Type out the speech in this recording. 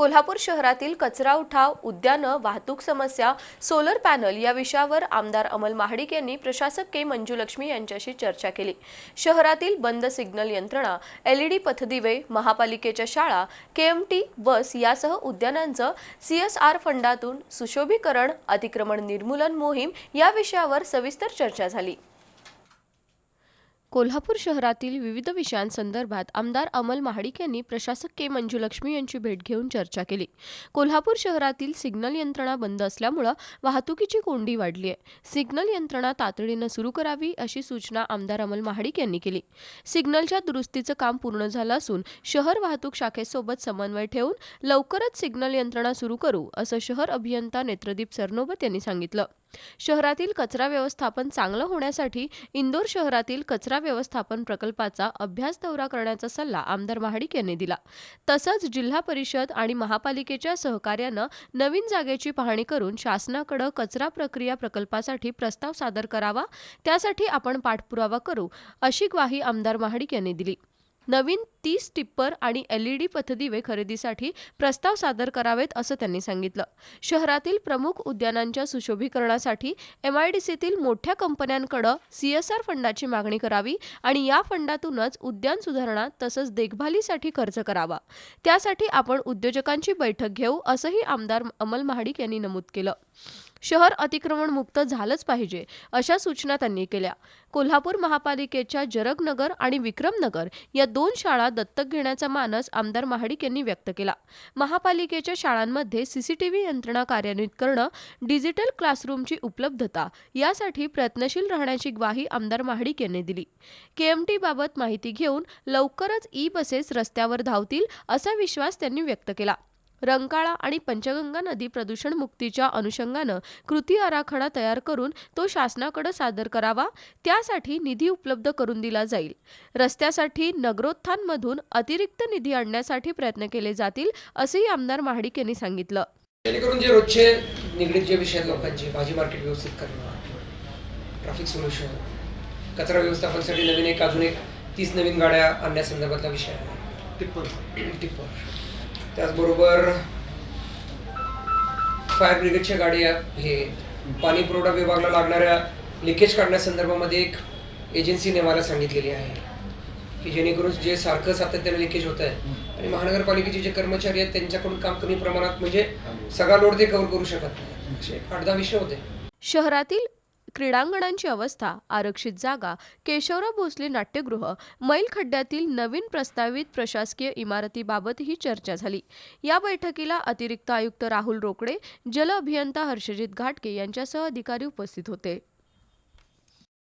कोल्हापूर शहरातील कचरा उठाव उद्यानं वाहतूक समस्या सोलर पॅनल या विषयावर आमदार अमल महाडिक यांनी प्रशासक के मंजुलक्ष्मी यांच्याशी चर्चा केली. शहरातील बंद सिग्नल यंत्रणा एलईडी पथदिवे महापालिकेच्या शाळा केएमटी बस यासह उद्यानांचं सीएसआर फंडातून सुशोभीकरण अतिक्रमण निर्मूलन मोहीम या विषयावर सविस्तर चर्चा झाली. कोल्हापूर शहरातील विविध विषयांसंदर्भात आमदार अमल महाडिक यांनी प्रशासक के मंजुलक्ष्मी यांची भेट घेऊन चर्चा केली. कोल्हापूर शहरातील सिग्नल यंत्रणा बंद असल्यामुळं वाहतुकीची कोंडी वाढली आहे सिग्नल यंत्रणा तातडीनं सुरू करावी अशी सूचना आमदार अमल महाडिक यांनी केली. सिग्नलच्या दुरुस्तीचं काम पूर्ण झालं असून शहर वाहतूक शाखेसोबत समन्वय ठेवून लवकरच सिग्नल यंत्रणा सुरू करू असं शहर अभियंता नेत्रदीप सरनोबत यांनी सांगितलं. शहरातील कचरा व्यवस्थापन चांगलं होण्यासाठी इंदोर शहरातील कचरा व्यवस्थापन प्रकल्पाचा अभ्यास दौरा करण्याचा सल्ला आमदार महाडिक यांनी दिला. तसंच जिल्हा परिषद आणि महापालिकेच्या सहकार्यानं नवीन जागेची पाहणी करून शासनाकडे कचरा प्रक्रिया प्रकल्पासाठी प्रस्ताव सादर करावा त्यासाठी आपण पाठपुरावा करू अशी ग्वाही आमदार महाडिक यांनी दिली. नवीन तीस टिप्पर आणि एलईडी पथदिवे खरेदीसाठी प्रस्ताव सादर करावेत असं त्यांनी सांगितलं. शहरातील प्रमुख उद्यानांच्या सुशोभीकरणासाठी एमआयडीसीतील मोठ्या कंपन्यांकडे सीएसआर फंडाची मागणी करावी आणि या फंडातूनच उद्यान सुधारणा तसंच देखभालीसाठी खर्च करावा. त्यासाठी आपण उद्योजकांची बैठक घेऊ असंही आमदार अमल महाडिक यांनी नमूद केलं. शहर अतिक्रमण मुक्त झालंच पाहिजे अशा सूचना त्यांनी केल्या. कोल्हापूर महापालिकेच्या जरगनगर आणि विक्रमनगर या दोन शाळा दत्तक घेण्याचा मानस आमदार महाडिक यांनी व्यक्त केला. महापालिकेच्या शाळांमध्ये सीसीटीव्ही यंत्रणा कार्यान्वित करणं डिजिटल क्लासरूमची उपलब्धता यासाठी प्रयत्नशील राहण्याची ग्वाही आमदार महाडिक यांनी दिली. केएमटी बाबत माहिती घेऊन लवकरच ई बसेस रस्त्यावर धावतील असा विश्वास त्यांनी व्यक्त केला. रंकाळा आणि पंचगंगा नदी प्रदूषण मुक्तीच्या अनुषंगानं कृती आराखडा तयार करून तो शासनाकडे सादर करावा त्यासाठी निधी उपलब्ध करून दिला जाईल. रस्त्यासाठी नगरोत्थानमधून अतिरिक्त निधी आणण्यासाठी प्रयत्न केले जातील असंही आमदार महाडिक यांनी सांगितलं. जेणेकरून जे रोजचे निगडीत जे विषय लोकांचे भाजी मार्केट व्यवस्थित करणं ट्रॅफिक सोल्युशन कचरा व्यवस्थापनासाठी नवीन एक अजून एक तीस नवीन गाड्या आणण्यासंदर्भातला विषय आहे. टिप्पर टिप्पर त्याचबरोबर फायर ब्रिगेडच्या गाड्या हे पाणी पुरवठा विभागाला लागणाऱ्या लिकेज काढण्यासंदर्भामध्ये एक एजन्सी नेमायला सांगितलेली आहे की जेणेकरून जे सारखं सातत्याने लिकेज होत आहे आणि महानगरपालिकेचे जे कर्मचारी आहेत त्यांच्याकडून काम कमी प्रमाणात म्हणजे सगळा लोड ते कव्हर करू शकत नाही. असे आठ दहा विषय होते. शहरातील क्रीडांगणांची अवस्था आरक्षित जागा केशवराव भोसले नाट्यगृह मैल खड्ड्यातील नवीन प्रस्तावित प्रशासकीय इमारतीबाबतही चर्चा झाली. या बैठकीला अतिरिक्त आयुक्त राहुल रोकडे जल अभियंता हर्षजित घाटके यांच्यासह अधिकारी उपस्थित होते.